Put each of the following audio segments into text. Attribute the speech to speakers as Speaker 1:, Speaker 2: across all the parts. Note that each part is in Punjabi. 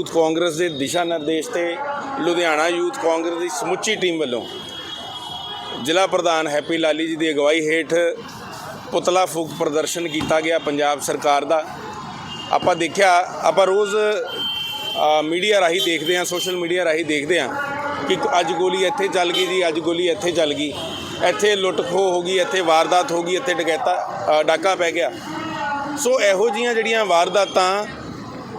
Speaker 1: ਯੂਥ ਕਾਂਗਰਸ ਦੇ ਦਿਸ਼ਾ ਨਿਰਦੇਸ਼ ਤੇ ਲੁਧਿਆਣਾ ਯੂਥ ਕਾਂਗਰਸ ਦੀ ਸਮੁੱਚੀ ਟੀਮ ਵੱਲੋਂ ਜ਼ਿਲ੍ਹਾ ਪ੍ਰਧਾਨ ਹੈਪੀ ਲਾਲੀ ਜੀ ਦੀ ਅਗਵਾਈ ਹੇਠ ਪੁਤਲਾ ਫੂਕ ਪ੍ਰਦਰਸ਼ਨ ਕੀਤਾ ਗਿਆ ਪੰਜਾਬ ਸਰਕਾਰ ਦਾ। ਆਪਾਂ ਦੇਖਿਆ, ਆਪਾਂ ਰੋਜ਼ ਮੀਡੀਆ ਰਾਹੀਂ ਦੇਖਦੇ ਹਾਂ, ਸੋਸ਼ਲ ਮੀਡੀਆ ਰਾਹੀਂ ਦੇਖਦੇ ਹਾਂ ਕਿ ਅੱਜ ਗੋਲੀ ਇੱਥੇ ਚੱਲ ਗਈ ਜੀ, ਅੱਜ ਗੋਲੀ ਇੱਥੇ ਚੱਲ ਗਈ। ਇੱਥੇ ਲੁੱਟ ਖੋਹ ਹੋ ਗਈ, ਇੱਥੇ ਵਾਰਦਾਤ ਹੋ ਗਈ, ਇੱਥੇ ਡਕੈਤਾ ਡਾਕਾ ਪੈ ਗਿਆ। ਸੋ ਇਹੋ ਜੀਆਂ ਜਿਹੜੀਆਂ ਵਾਰਦਾਤਾਂ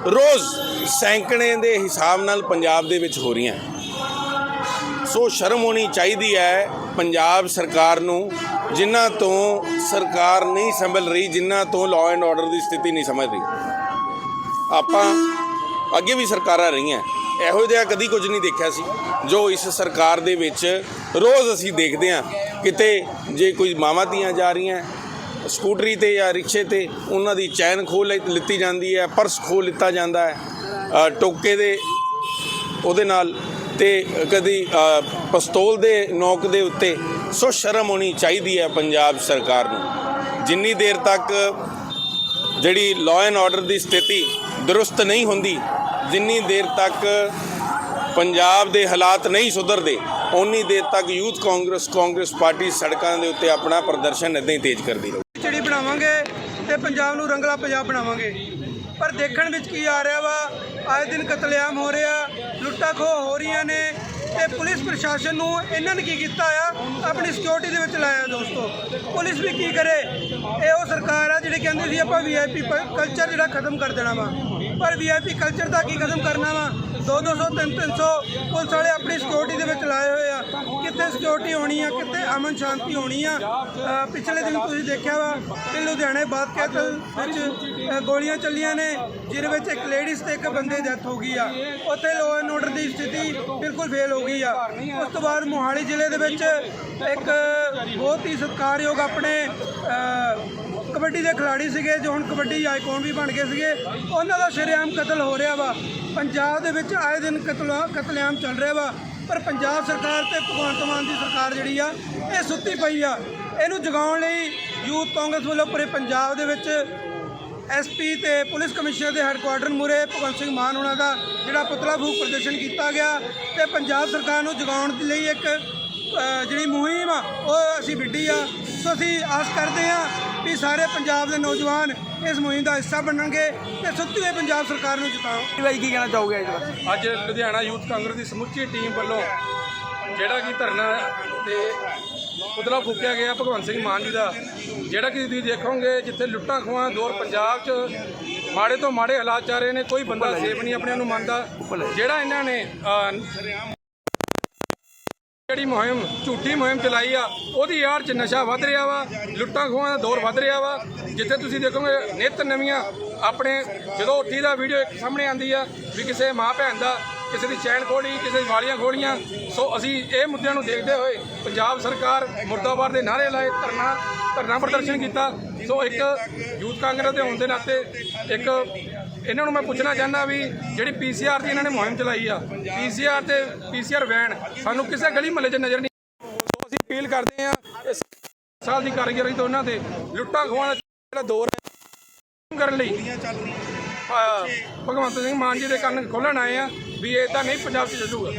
Speaker 1: ਰੋਜ਼ ਸੈਂਕੜੇ ਦੇ ਹਿਸਾਬ ਨਾਲ ਪੰਜਾਬ ਦੇ ਵਿੱਚ ਹੋ ਰਹੀਆਂ। ਸੋ ਸ਼ਰਮ ਹੋਣੀ ਚਾਹੀਦੀ ਹੈ ਪੰਜਾਬ ਸਰਕਾਰ ਨੂੰ, ਜਿਨ੍ਹਾਂ ਤੋਂ ਸਰਕਾਰ ਨਹੀਂ ਸੰਭਲ ਰਹੀ, ਜਿਨ੍ਹਾਂ ਤੋਂ ਲਾਅ ਐਂਡ ਆਰਡਰ ਦੀ ਸਥਿਤੀ ਨਹੀਂ ਸਮਝ ਰਹੀ। ਆਪਾਂ ਅੱਗੇ ਵੀ ਸਰਕਾਰਾਂ ਰਹੀਆਂ। ਇਹੋ ਜਿਹਾ ਕਦੀ ਕੁਝ ਨਹੀਂ ਦੇਖਿਆ ਸੀ, ਜੋ ਇਸ ਸਰਕਾਰ ਦੇ ਵਿੱਚ ਰੋਜ਼ ਅਸੀਂ ਦੇਖਦੇ ਹਾਂ। ਕਿਤੇ ਜੇ ਕੋਈ ਮਾਵਾਂ ਧੀਆਂ ਜਾ ਰਹੀਆਂ ਸਕੂਟਰੀ ਤੇ ਜਾਂ ਰਿਕਸ਼ੇ ਤੇ ਉਹਨਾਂ ਦੀ ਚੈਨ ਖੋਹ ਲਈ- ਲਿੱਤੀ ਜਾਂਦੀ ਹੈ ਪਰਸ ਖੋਹ ਲਿੱਤਾ ਜਾਂਦਾ ਹੈ ਟੋਕੇ ਦੇ ਉਹਦੇ ਨਾਲ ਤੇ ਕਦੀ ਅ, ਪਿਸਤੌਲ ਦੇ ਨੋਕ ਦੇ ਉੱਤੇ ਸੋ ਸ਼ਰਮ ਹੋਣੀ ਚਾਹੀਦੀ ਹੈ ਪੰਜਾਬ ਸਰਕਾਰ ਨੂੰ। ਜਿੰਨੀ ਦੇਰ ਤੱਕ ਜਿਹੜੀ ਲਾਅ ਐਂਡ ਆਰਡਰ ਦੀ ਸਥਿਤੀ ਦਰੁਸਤ ਨਹੀਂ ਹੁੰਦੀ ਜਿੰਨੀ ਦੇਰ ਤੱਕ ਪੰਜਾਬ ਦੇ ਹਾਲਾਤ ਨਹੀਂ ਸੁਧਰਦੇ ਉਨੀ ਦੇਰ ਤੱਕ ਯੂਥ ਕਾਂਗਰਸ ਕਾਂਗਰਸ ਪਾਰਟੀ ਸੜਕਾਂ ਦੇ ਉੱਤੇ ਆਪਣਾ ਪ੍ਰਦਰਸ਼ਨ ਇਦਾਂ ਹੀ ਤੇਜ਼ ਕਰਦੀ ਰਹੂ।
Speaker 2: ਬਣਾਵਾਂਗੇ ਤੇ ਪੰਜਾਬ ਨੂੰ ਰੰਗਲਾ ਪੰਜਾਬ ਬਣਾਵਾਂਗੇ। ਪਰ ਦੇਖਣ ਵਿੱਚ ਕੀ ਆ ਰਿਹਾ ਵਾ, ਆਏ ਦਿਨ ਕਤਲੇਆਮ ਹੋ ਰਿਹਾ, ਲੁੱਟਾਂ ਖੋਹ ਹੋ ਰਹੀਆਂ ਨੇ ਤੇ ਪੁਲਿਸ ਪ੍ਰਸ਼ਾਸਨ ਨੂੰ ਇਹਨਾਂ ਨੇ ਕੀ ਕੀਤਾ ਆ? ਆਪਣੀ ਸਿਕਿਉਰਿਟੀ ਦੇ ਵਿੱਚ ਲਾਇਆ ਦੋਸਤੋ। ਪੁਲਿਸ ਵੀ ਕੀ ਕਰੇ? ਇਹ ਉਹ ਸਰਕਾਰ ਆ ਜਿਹੜੀ ਕਹਿੰਦੀ ਸੀ ਆਪਾਂ ਵੀਆਈਪੀ ਕਲਚਰ ਜਿਹੜਾ ਖਤਮ ਕਰ ਦੇਣਾ ਵਾ। ਪਰ ਵੀਆਈਪੀ ਕਲਚਰ ਦਾ ਕੀ ਖਤਮ ਕਰਨਾ ਵਾ? 2-200 3-300 ਪੁਲਿਸ ਵਾਲੇ ਆਪਣੀ ਸਿਕਿਉਰਿਟੀ ਦੇ ਵਿੱਚ ਲਾਏ ਹੋਏ ਆ। ਕਿੱਥੇ ਸਿਕਿਉਰਿਟੀ ਹੋਣੀ ਆ, ਕਿੱਥੇ ਅਮਨ ਸ਼ਾਂਤੀ ਹੋਣੀ ਆ? ਪਿਛਲੇ ਦਿਨ ਤੁਸੀਂ ਦੇਖਿਆ ਵਾ ਕਿ ਲੁਧਿਆਣੇ ਬਾਦ ਕੈਤਲ ਵਿੱਚ ਗੋਲੀਆਂ ਚੱਲੀਆਂ ਨੇ, ਜਿਹਦੇ ਵਿੱਚ ਇੱਕ ਲੇਡੀਜ਼ ਤੇ ਇੱਕ ਬੰਦੇ ਦੀ ਡੈਥ ਹੋ ਗਈ ਆ। ਉੱਥੇ ਲਾਅ ਐਂਡ ਆਰਡਰ ਦੀ ਸਥਿਤੀ ਬਿਲਕੁਲ ਫੇਲ ਹੋ ਗਈ ਆ। ਉਸ ਤੋਂ ਬਾਅਦ ਮੋਹਾਲੀ ਜ਼ਿਲ੍ਹੇ ਦੇ ਵਿੱਚ ਇੱਕ ਬਹੁਤ ਹੀ ਸਤਿਕਾਰਯੋਗ ਆਪਣੇ ਕਬੱਡੀ ਦੇ ਖਿਡਾਰੀ ਸੀਗੇ, ਜੋ ਹੁਣ ਕਬੱਡੀ ਆਈਕਨ ਵੀ ਬਣ ਗਏ ਸੀਗੇ, ਉਹਨਾਂ ਦਾ ਸ਼ਰੇਆਮ ਕਤਲ ਹੋ ਰਿਹਾ ਵਾ। ਪੰਜਾਬ ਦੇ ਵਿੱਚ ਆਏ ਦਿਨ ਕਤਲ, ਕਤਲੇਆਮ ਚੱਲ ਰਿਹਾ ਵਾ, ਪਰ ਪੰਜਾਬ ਸਰਕਾਰ ਤੇ ਭਗਵੰਤ ਮਾਨ ਦੀ ਸਰਕਾਰ ਜਿਹੜੀ ਆ, ਇਹ ਸੁੱਤੀ ਪਈ ਆ। ਇਹਨੂੰ ਜਗਾਉਣ ਲਈ ਯੂਥ ਕਾਂਗਰਸ ਵੱਲੋਂ ਪੂਰੇ ਪੰਜਾਬ ਦੇ ਵਿੱਚ ਐਸਪੀ ਤੇ ਪੁਲਿਸ ਕਮਿਸ਼ਨਰ ਦੇ ਹੈੱਡਕੁਆਟਰ ਮੂਰੇ ਭਗਵੰਤ ਸਿੰਘ ਮਾਨ ਉਹਨਾਂ ਦਾ ਜਿਹੜਾ ਪੁਤਲਾ ਫੂਕ ਪ੍ਰਦਰਸ਼ਨ ਕੀਤਾ ਗਿਆ ਤੇ ਪੰਜਾਬ ਸਰਕਾਰ ਨੂੰ ਜਗਾਉਣ ਦੇ ਲਈ ਇੱਕ ਜਿਹੜੀ ਮੁਹਿੰਮ ਆ, ਉਹ ਅਸੀਂ ਵਿੱਢੀ ਆ। ਸੋ ਅਸੀਂ ਆਸ ਕਰਦੇ ਆ ਵੀ ਸਾਰੇ ਪੰਜਾਬ ਦੇ ਨੌਜਵਾਨ ਇਸ ਮੁਹਿੰਮ ਦਾ ਹਿੱਸਾ ਬਣਨਗੇ ਤੇ ਸੁੱਤੀ ਹੋਈ ਪੰਜਾਬ ਸਰਕਾਰ ਨੂੰ ਜਿਤਾਓ।
Speaker 3: ਭਾਈ ਕੀ ਕਹਿਣਾ ਚਾਹੋਗੇ ਅੱਜ? ਦਾ
Speaker 4: ਅੱਜ ਲੁਧਿਆਣਾ ਯੂਥ ਕਾਂਗਰਸ ਦੀ ਸਮੁੱਚੀ ਟੀਮ ਵੱਲੋਂ ਜਿਹੜਾ ਕਿ ਧਰਨਾ ਤੇ ਪੁਤਲਾ ਫੂਕਿਆ ਗਿਆ ਭਗਵੰਤ ਸਿੰਘ ਮਾਨ ਜੀ ਦਾ ਜਿਹੜਾ ਕਿ ਤੁਸੀਂ ਦੇਖੋਗੇ ਜਿੱਥੇ ਲੁੱਟਾਂ ਖੋਹਾਂ ਦੌਰ ਪੰਜਾਬ 'ਚ ਮਾੜੇ ਤੋਂ ਮਾੜੇ ਹਾਲਾਤ ਚੱਲ ਰਹੇ ਨੇ ਕੋਈ ਬੰਦਾ ਸੇਫ ਨਹੀਂ ਆਪਣੇ ਆਪ ਨੂੰ ਮੰਨਦਾ। ਜਿਹੜਾ ਇਹਨਾਂ ਨੇ ਜਿਹੜੀ ਮੁਹਿੰਮ, ਝੂਠੀ ਮੁਹਿੰਮ ਚਲਾਈ ਆ, ਉਹਦੀ ਆੜ 'ਚ ਨਸ਼ਾ ਵੱਧ ਰਿਹਾ ਵਾ, ਲੁੱਟਾਂ ਖੋਹਾਂ ਦਾ ਦੌਰ ਵੱਧ ਰਿਹਾ ਵਾ। ਜਿੱਥੇ ਤੁਸੀਂ ਦੇਖੋਗੇ ਨਿਤ ਨਵੀਆਂ ਆਪਣੇ, ਜਦੋਂ ਉੱਠੀ ਦਾ ਵੀਡੀਓ ਇੱਕ ਸਾਹਮਣੇ ਆਂਦੀ ਆ ਵੀ ਕਿਸੇ ਮਾਂ ਭੈਣ ਦਾ, ਕਿਸੇ ਦੀ ਚੈਨ ਖੋਲੀ ਕਿਸੇ ਦੀ ਵਾਲੀਆਂ ਖੋਲੀਆਂ ਸੋ ਅਸੀਂ ਇਹ ਮੁੱਦਿਆਂ ਨੂੰ ਦੇਖਦੇ ਹੋਏ ਪੰਜਾਬ ਸਰਕਾਰ ਮੁਰਦਾਬਾਦ ਦੇ ਨਾਅਰੇ ਲਾਏ, ਧਰਨਾ ਧਰਨਾ ਪ੍ਰਦਰਸ਼ਨ ਕੀਤਾ। ਸੋ ਇੱਕ ਯੂਥ ਕਾਂਗਰਸ ਦੇ ਹੋਣ ਦੇ ਨਾਤੇ ਇੱਕ ਇਹਨਾਂ ਨੂੰ ਮੈਂ ਪੁੱਛਣਾ ਚਾਹੁੰਦਾ ਵੀ ਜਿਹੜੀ ਪੀਸੀਆਰ ਦੀ ਇਹਨਾਂ ਨੇ ਮੁਹਿੰਮ ਚਲਾਈ ਆ ਪੀਸੀਆਰ ਤੇ ਪੀਸੀਆਰ ਵੈਨ ਸਾਨੂੰ ਕਿਸੇ ਗਲੀ ਮਹੱਲੇ 'ਚ ਨਜ਼ਰ ਨਹੀਂ ਸੋ ਅਸੀਂ ਅਪੀਲ ਕਰਦੇ ਆ ਇਸ ਸਾਲ ਦੀ ਕਾਰਗੁਜ਼ਾਰੀ ਤੋਂ ਉਹਨਾਂ ਤੇ ਲੁੱਟਾਂ ਖੋਹਾਂ ਦਾ ਜਿਹੜਾ ਦੌਰ ਹੈ ਕਰਨ ਲਈ। ਭਗਵੰਤ ਸਿੰਘ ਮਾਨ ਜੀ ਦੇ ਕੰਨ ਖੋਲਣ ਆਏ ਆ ਵੀ ਇਹ ਤਾਂ ਨਹੀਂ ਪੰਜਾਬ 'ਚ ਚੱਲੂਗਾ।